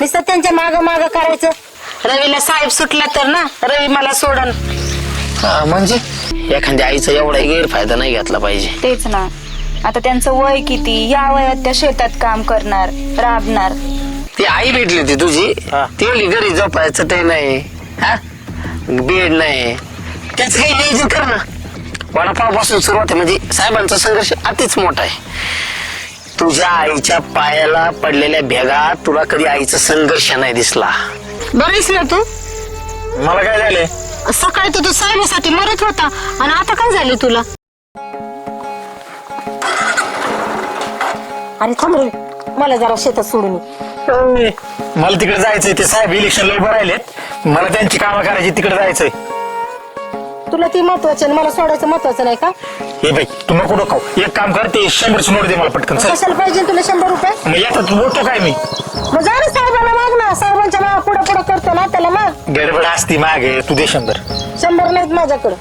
नुसतं त्यांच्या माग माग करायचं. रवीला साहेब सुटला तर ना रवी मला सोडन. हा, म्हणजे? एखाद्या आईचा एवढा गैरफायदा नाही घेतला पाहिजे. तेच ना. आता त्यांचं वय किती? या वयात त्या शेतात काम करणार राबणार. ती आई भेटली होती तुझी? ती घरी झोपायचं ते नाही. हा? बेड नाही. त्याच काही नियोजन कर ना. वडापावपासून सुरुवात आहे म्हणजे साहेबांचा संघर्ष अतिच मोठा आहे. तुझ्या आईच्या पायाला पडलेल्या भेगा तुला कधी आईचा संघर्ष नाही दिसला. बरीच ना तू? मला काय झालंय? सकाळी तर तू साहेबासाठी मरत होता. आणि आता काय झाले तुला? अरे थांब रे. मला जरा शेतात सोडून ये. मला तिकडे जायचंय. ते साहेब इलेक्शन लय राहिलेत. मला त्यांची कामं करायची तिकडे जायचंय. तुला ती महत्वाची आणि मला सोडायचं महत्वाचं नाही का? हे बाई तू नको डोकाव एक काम कर ते शंभरची नोट दे मला पटकन. चल. कशाला पाहिजे तुला शंभर रुपये? मग येतात बोलतो काय मी? मग जा ना साहेबाला माग ना. साहेबांच्या माग पुढे पुढे करतो ना त्याला माग. गडबड असती मागे तू दे शंभर. शंभर नाहीत माझ्याकडं.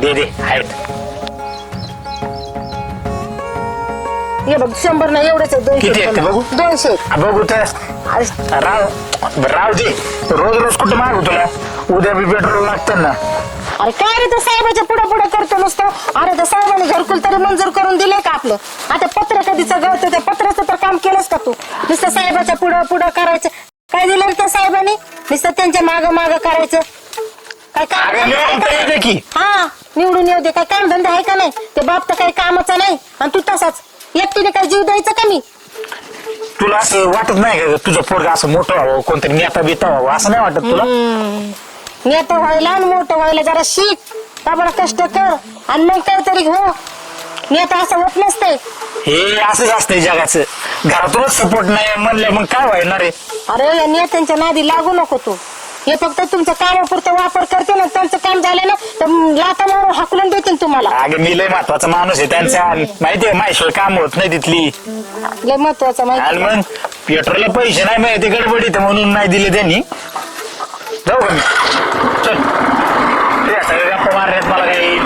दे दे आहेत. हे बघ शंभर नाही एवढेच आहे. दोनशे किती आहेत ते रुपये. बघू? दोनशे. आ, बघू तर. अरे, राव राव दे. रोज रोज कुठं मागू तुला? उद्या बी पेट्रोल लागतं ना. अरे काय रे त्या साहेबाच्या पुढे पुढे करतो नुसतं? अरे त्या साहेबाने घरकुल तरी मंजूर करून दिले का आपलं? आता पत्र कधीचं गळतं त्या पत्राचं तर काम केलंच का तू? नुसतं साहेबाच्या पुढं पुढं करायचं. काय दिलं रे त्या साहेबांनी? नुसतं त्यांच्या माग माग करायचं. काय येते की. हा निवडून येऊ दे. काय काम धंदा आहे का नाही? ते बाप तर काही कामाचा नाही. आणि तू तसाच. एकटीने काय जीव द्यायचा का मी? तुला असं वाटत नाही का? तुझं पोरगा असं मोठं व्हावं कोणतरी नेता बिता व्हावं असं नाही वाटत तुला? नेतं व्हायला आणि मोठं व्हायला जरा शिक. त्यामुळे कष्ट कर. आणि मग काहीतरी हो नेता असं होत नसतंय हे असंच असतंय जगाचं. घरातूनच सपोर्ट नाही म्हणलं मग काय व्हायणार रे अरे या नेत्यांच्या नादी लागू नको तू. हे फक्त तुमचं कामापुरतं वापर करते ना त्यांचं काम झालं ना तर लाता मारून हाकलून देतील तुम्हाला. अगं मी लय महत्त्वाचा माणूस आहे त्यांचा. माहितीये माझ्याशिवाय काम होत नाही तिथली. लय महत्वाचं आणि माहिती मग पेट्रोलला पैसे नाही माहिती गडबडीत म्हणून नाही दिले त्यांनी. जाऊ का? मी चल ते सगळे गप्पा मारण्यात मला काही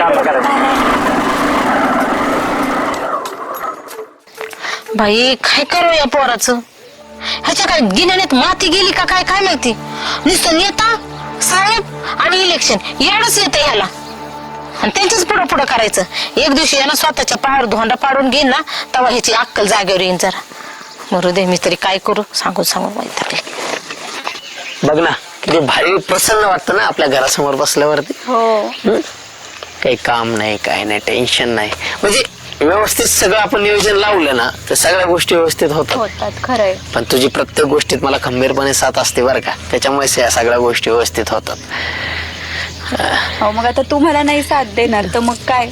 काम करायची भाई काय करू या पोराचं? ह्याच्या काय गिन्यानेत माती गेली का काय काय माहिती? नुसतं नेता साहेब आणि इलेक्शन एवढंच येतं ह्याला. आणि त्यांच्याच पुढं पुढं करायचं. एक दिवशी यानं स्वतःच्या पायावर धोंडा पाडून घेईन ना तेव्हा ह्याची अक्कल जागेवर येईन जरा. मरू दे मी तरी काय करू? सांगून सांगून माहिती बघ ना किती भारी प्रसन्न वाटतं ना आपल्या घरासमोर बसल्यावरती. हो. हं? काही काम नाही काय नाही टेन्शन नाही. म्हणजे व्यवस्थित सगळं आपण नियोजन लावलं ना तर सगळ्या गोष्टी व्यवस्थित होतात. होतात खरंय. पण तुझी प्रत्येक गोष्टीत मला खंबीरपणे साथ असते बरं का. त्याच्यामुळे या सगळ्या गोष्टी व्यवस्थित होतात. हो मग आता तुम्हाला नाही साथ देणार तर मग काय?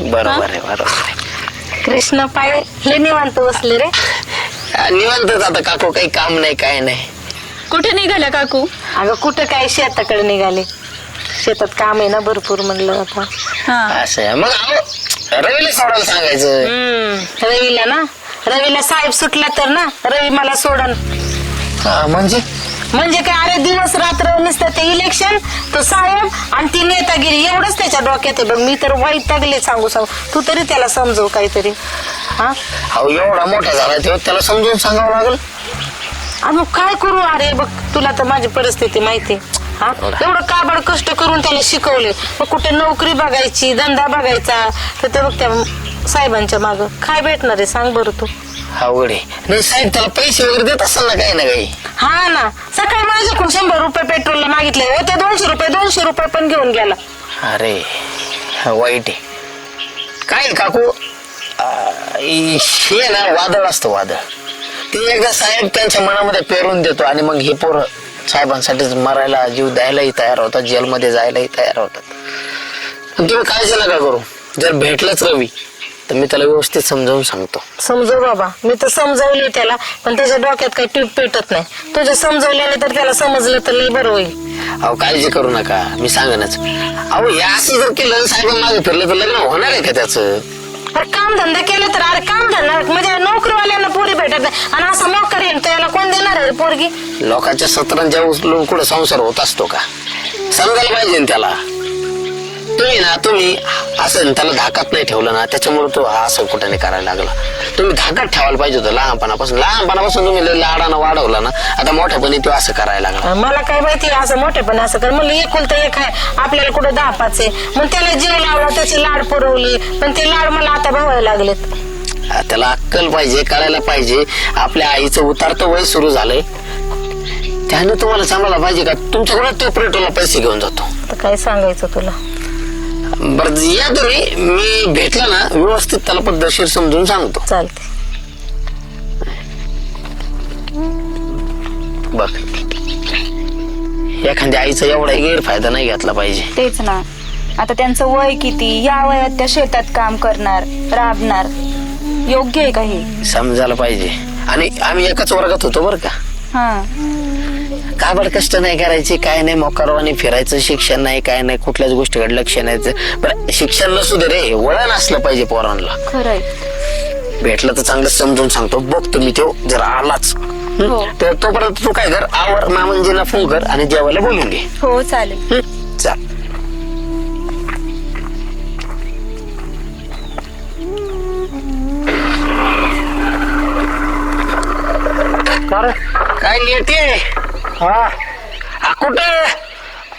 बरोबर आहे बरोबर आहे. कृष्ण पाय लय निवांत बसले रे. हा, निवांतच आता काकू काही काम नाही काय नाही. कुठे निघाल्या काकू? अगं कुठं काय शेताकडे निघाले? शेतात काम आहे ना भरपूर म्हणलं आता. हा. असं आहे. मग अहो, रवीला सोडायला सांगायचं. हम्म. रवीला ना? रवीला साहेब सुटला तर ना? रवी मला सोडन. हा, म्हणजे? म्हणजे काय? अरे दिवस रात्र नुसतं ते इलेक्शन तो साहेब आणि ती नेतागिरी एवढंच त्याच्या डोक्यात आहे. बघ मी तर वाईट टाकले सांगू सांगू. तू तरी त्याला समजव काहीतरी. हा? अहो एवढा मोठा झाला तेव्हा त्याला समजून सांगावं लागेल. अरे मग काय करू? अरे बघ तुला तर माझी परिस्थिती माहिती हा? एवढं. काबड कष्ट करून त्याला शिकवले. मग कुठे नोकरी बघायची धंदा बघायचा तर ते बघ त्या साहेबांच्या माग. काय भेटणार आहे? सांग बरं तू. अवघड आहे. नाही साहेब त्याला पैसे वगैरे देत असेल ना काही ना काही? हा ना. सकाळी माझ्याकडून शंभर रुपये पेट्रोलला मागितले. होते दोनशे रुपये दोनशे रुपये पण घेऊन गेला. अरे हा, वाईट आहे. काय काकू? हे ना वादळ असतं वादळ. ते एकदा साहेब त्यांच्या मनामध्ये पेरून देतो आणि मग हे पोरं साहेबांसाठीच मरायला जीव द्यायलाही तयार होतात जेलमध्ये जायलाही तयार होतात. तुम्ही काळजी नका करू. जर भेटलंच रवी तर मी त्याला व्यवस्थित समजावून सांगतो. समजव बाबा. मी तर समजावली त्याला पण त्याच्या डोक्यात काही टीप पेटत नाही. तुझ्या समजवल्याने तर त्याला समजलं तर लई बरं होईल. अहो काळजी करू नका. मी सांगेनच. अहो या असं जर केलं साहेब मागे फिरलं तर लग्न होणार आहे का त्याचं? अरे काम धंदा केलं तर अरे काम धंदा. म्हणजे नोकरीवाल्यांना पोरी भेटत नाही. आणि असं नोकर येईल त्याला कोण देणार आहे पोरगी? लोकांच्या सतरांच्या उचलून कुठे संसार होत असतो का? समजायला पाहिजे ना त्याला. तुम्ही ना तुम्ही असं त्याला धाकात नाही ठेवलं ना त्याच्यामुळे तो हा असं कुठे नाही करायला लागला. तुम्ही धाकात ठेवायला पाहिजे होतं लहानपणापासून. लहानपणापासून तुम्ही लाडानं वाढवला ना आता मोठ्यापणी तो असं करायला लागला. मला काय माहिती असं मोठेपण असं कर. म्हणलं एकुलतं एक आहे. आपल्याला कुठं दहा पाच आहे. मग त्याला जीव लावला त्याची लाड पुरवली. पण ते लाड मला आता भावायला लागलेत. त्याला अक्कल पाहिजे कळायला पाहिजे. आपल्या आईचं उतारतं वय सुरू झालंय. त्यानं तुम्हाला सांगायला पाहिजे का? तुमच्याकडे तो पेट्रोलला पैसे घेऊन जातो. आता काय सांगायचं तुला? बरं या तुम्ही मी भेटला ना व्यवस्थित त्याला पद्धतशीर समजून सांगतो. चालते बघ एखाद्या आईचा एवढा गैरफायदा नाही घेतला पाहिजे. तेच ना. आता त्यांचं वय किती या वयात त्या शेतात काम करणार राबणार. योग्य आहे का हे? समजायला पाहिजे. आणि आम्ही एकाच वर्गात होतो बरं का. हा. का बरं कष्ट नाही करायचे काय नाही मोकारवानी फिरायचं शिक्षण नाही काय नाही कुठल्याच गोष्टीकडे लक्ष नाही बरं शिक्षण नसू दे रे वळण असलं पाहिजे पोरांना खरंय भेटलं तर चांगलं समजून सांगतो बघतो मी तो जर आलाच हं? हो. तर तोपर्यंत तू काय कर आवर मामंजीला फोन कर आणि जेवायला बोलून घे हो चालेल हं? चाल? काय लेट आहे हा. कुठं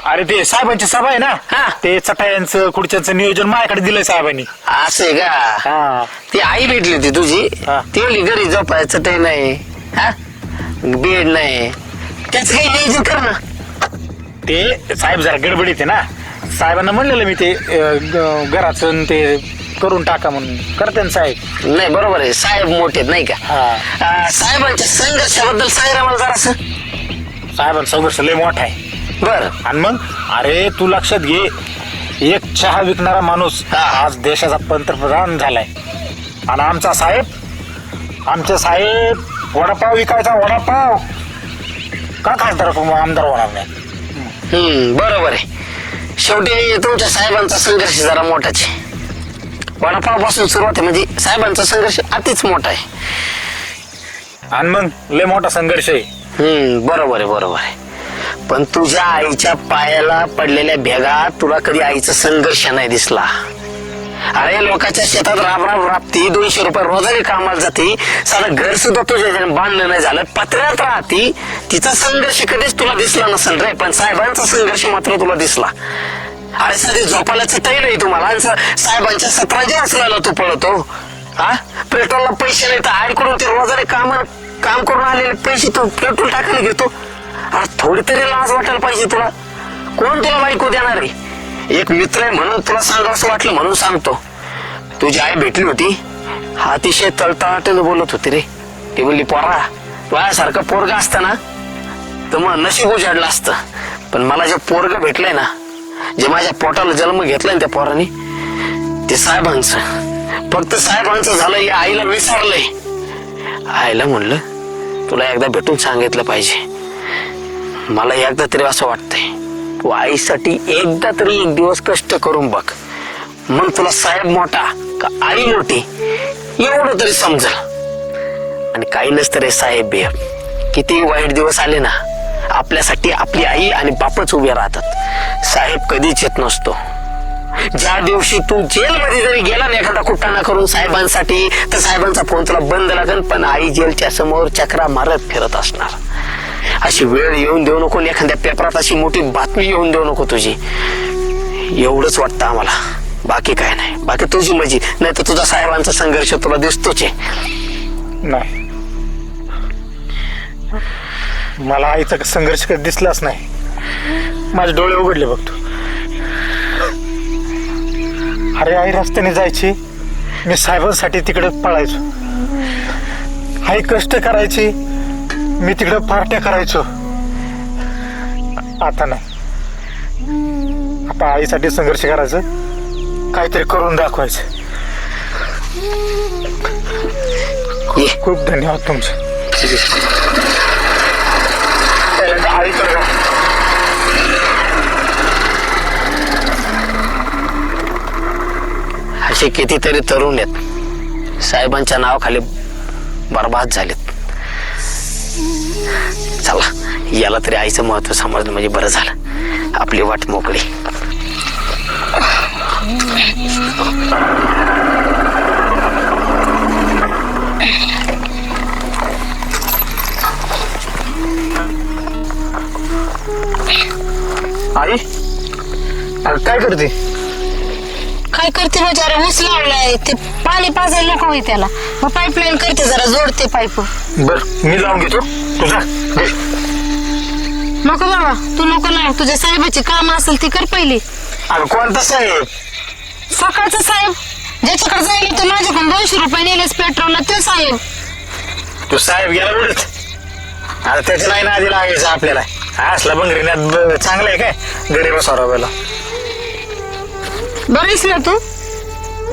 अरे ते साहेबांची सभा आहे ना? हा. ते चटायांचं खुर्च्यांचं नियोजन माझ्याकडे दिलंय साहेबांनी. असं आहे का? हा. ती आई भेटली होती तुझी? हा. ती म्हणली घरी झोपायचं ते नाही. हा? बेड नाही. त्याच काही नियोजन कर ना. ते साहेब जरा गडबडीत आहे ना? साहेबांना म्हणलेलं मी ते अं, ग- घराचं ते करून टाका म्हणून. करते ना साहेब. नाही बरोबर आहे. साहेब मोठे आहेत, नाही का? हा. साहेबांच्या संघर्षाबद्दल सांगा मला जरासं. साहेबांचा संघर्ष लय मोठा आहे. बर. आणि मग? अरे तू लक्षात घे. एक चहा विकणारा माणूस. आज देशाचा पंतप्रधान झालाय. आणि आमचा साहेब आमचे साहेब वडापाव विकायचा वडापाव. का खासदार आमदार होणार नाही? हम्म बरोबर आहे. शेवटी तुमच्या साहेबांचा संघर्ष जरा मोठाच आहे. वडापावपासून सुरुवात आहे म्हणजे साहेबांचा संघर्ष अतिच मोठा आहे. आणि मग? लय मोठा संघर्ष आहे. हम्म बरोबर आहे बरोबर आहे. पण तुझ्या आईच्या पायाला पडलेल्या भेगा तुला कधी आईचा संघर्ष नाही दिसला. अरे लोकांच्या शेतात राब राब राबती दोनशे रुपये रोजाने कामाला जाते. साधं घर सुद्धा तुझ्या ह्याच्याने बांधणं नाही झालं पत्र्यात राहती. तिचा संघर्ष कधीच तुला दिसला नसेल रे पण साहेबांचा संघर्ष मात्र तुला दिसला. अरे साधी झोपायला चटई नाही तुम्हाला साहेबांच्या सतराच्या असल्याला तू पळतो. हा? पेट्रोलला पैसे नाही तर आईकडून ते रोजाने कामाला काम करून आलेले पैसे तू पेट्रोल टाकायला घेतो. अरे थोडी तरी लाज वाटायला पाहिजे तुला. कोण तुला बायको देणार आहे? एक मित्र आहे म्हणून तुला सांगा असं वाटलं म्हणून सांगतो. तुझी आई भेटली होती. हा अतिशय तळतळाटाने बोलत होती रे. ती बोलली पोरा तुझ्यासारखं पोरग असताना तर मग नशीब उजाडलं असतं. पण मला जे पोरग भेटलंय ना जे माझ्या पोटाला जन्म घेतलाय ना त्या पोराने ते साहेबांचं. फक्त साहेबांचं झालं या आईला विसरलंय. आईला म्हणलं तुला एकदा भेटून सांगितलं पाहिजे. मला एकदा तरी असं वाटतंय तू आईसाठी एकदा तरी एक दिवस कष्ट करून बघ. मग तुला साहेब मोठा का आई मोठी एवढं तरी समजल. आणि काही नसतं रे साहेब बे किती वाईट दिवस आले ना. आपल्यासाठी आपली आई आणि बापच उभे राहतात. साहेब कधीच येत नसतो. ज्या दिवशी तू जेलमध्ये जरी गेला ना एखादा कुट्टाना करून साहेबांसाठी तर साहेबांचा फोन तुला बंद लागेल पण आई जेलच्या समोर चक्रा मारत फिरत असणार. अशी वेळ येऊन देऊ नको आणि एखाद्या पेपरात अशी मोठी बातमी येऊन देऊ नको तुझी. एवढंच वाटतं आम्हाला. बाकी काय नाही. बाकी तुझी मजी नाही तर तुझा साहेबांचा संघर्ष तुला दिसतोच आहे. नाही. मला आईचा संघर्ष दिसलाच नाही. माझे डोळे उघडले बघतो अरे आई रस्त्याने जायची. मी साहेबांसाठी तिकडे पळायचो. आई कष्ट करायची मी तिकडे पार्ट्या करायचो. आता नाही. आता आईसाठी संघर्ष करायचं काहीतरी करून दाखवायचं. खूप धन्यवाद तुमचे. असे कितीतरी तरुण आहेत. साहेबांच्या नावाखाली बर्बाद झालेत. चला याला तरी आईचं महत्त्व समजलं म्हणजे बरं झालं. आपली वाट मोकळी. आई अरे काय करते? काय करते म्हणजे अरे ऊस लावलाय ते पाणी पाजायला नको होई त्याला. मग पाईपलाईन करते जरा जोडते पाईप बर मी लावून घेतो. तुझा नको बाबा तू नको ना तुझ्या साहेबाची काम असेल ती कर पहिली. अरे कोणता साहेब? सकाळचं साहेब ज्याच्याकडे जाईल तर माझ्याकडून दोनशे रुपये नेलेस पेट्रोलला ते साहेब. तू साहेब गेला उडत आता त्याच्या नाही आधी लागायचं आपल्याला. हा असला बंगरीण्यात चांगलं आहे काय? गरीब सौरभला बरीच ना तू?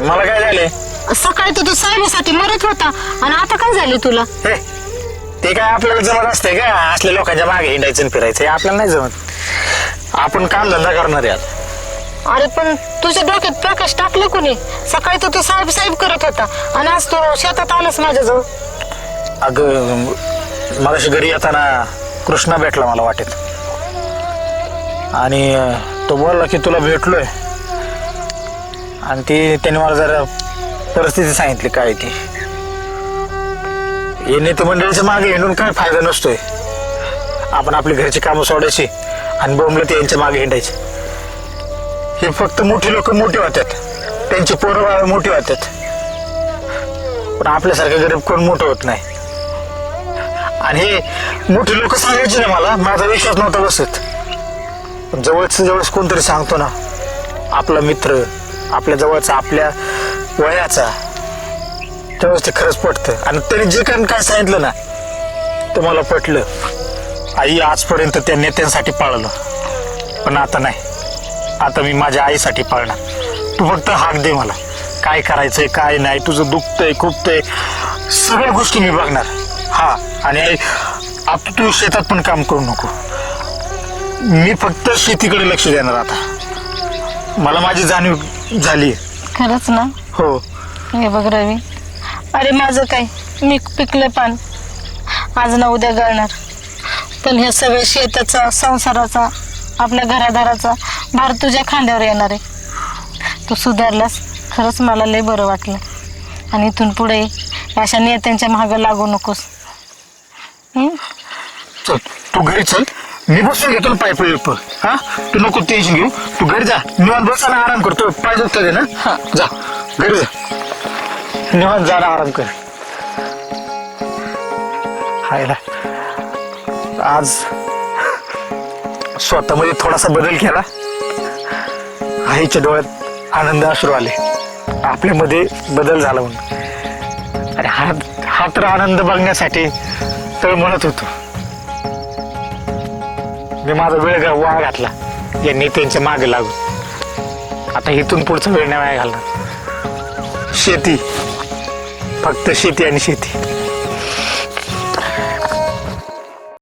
मला काय झाले? सकाळी तर तू साहेबासाठी मरत होता. आणि आता काय झाले तुला? हे ते काय आपल्याला जमत असते का? असल्या लोकांच्या मागे हिंडायचं आणि फिरायचं हे आपल्याला नाही जमत. आपण काम धंदा करणार यार अरे पण तुझ्या डोक्यात प्रकाश टाकलं कोणी? सकाळी तर तू साहेब साहेब करत होता. आणि आज तू शेतात आलास माझ्याजवळ. अगं मगाशी घरी येताना कृष्णा भेटला मला वाटेत. आणि अं, तो बोलला की तुला भेटलोय. आणि ती त्याने मला जरा परिस्थिती सांगितली काय ती. हे नेते मंडळीच्या मागे हिंडून काय फायदा नसतोय. आपण आपली घरची कामं सोडायची आणि बोंबलं ते यांच्या मागे हिंडायचे. हे फक्त मोठी लोक मोठी होतात. त्यांची पोरं मोठी होतात. पण आपल्यासारखं गरीब कोण मोठं होत नाही. आणि हे मोठे लोक सांगायचे ना मला माझा विश्वास नव्हता बसत. जवळच जवळच कोणतरी सांगतो ना आपला मित्र आपल्या जवळचा आपल्या वयाचा. तेव्हाच ते खरंच पटतं आणि त्यांनी जे कारण काय सांगितलं ना ते मला पटलं. आई आजपर्यंत त्या नेत्यांसाठी पाळलं. पण आता नाही. आता मी माझ्या आईसाठी पाळणार. तू फक्त हाक दे मला. काय करायचंय काय नाही तुझं दुखतंय खुपतंय. सगळ्या गोष्टी मी बघणार. हा आणि आई, आप तू शेतात पण काम करू नको. मी फक्त शेतीकडे लक्ष देणार आता. मला माझी जाणीव झाली. खरंच ना? हो. हे बघ रवी. अरे माझं काय? मी पिकलं पान. आज ना उद्या गळणार. पण हे सगळं शेताचा संसाराचा आपल्या घरादाराचा भार तुझ्या खांद्यावर येणार आहे. तू सुधारलास. खरंच मला लय बरं वाटलं. आणि इथून पुढे अशा नेत्यांच्या मागं लागू नकोस. हं? चल तू घरी चल. मी बसून घेतो ना पाईप विप हा? तू नको टेन्शन घेऊ. तू घरी जा. निवांत बसा ना आराम करतो पाय दुखतं ना? हा. जा. घरी जा. निवांत जा ना आराम कर. हाय ना आज स्वतःमध्ये थोडासा बदल केला. आईच्या डोळ्यात आनंद अश्रू आले. आपल्यामध्ये बदल झाला म्हणून. अरे हा हा तर आनंद बघण्यासाठी तर म्हणत होतो. मी माझा वेळ गा- वाया घातला. या नेत्यांच्या मागे लागून. आता इथून पुढचा वेळ नाही वाया घालणार. शेती. फक्त शेती आणि शेती.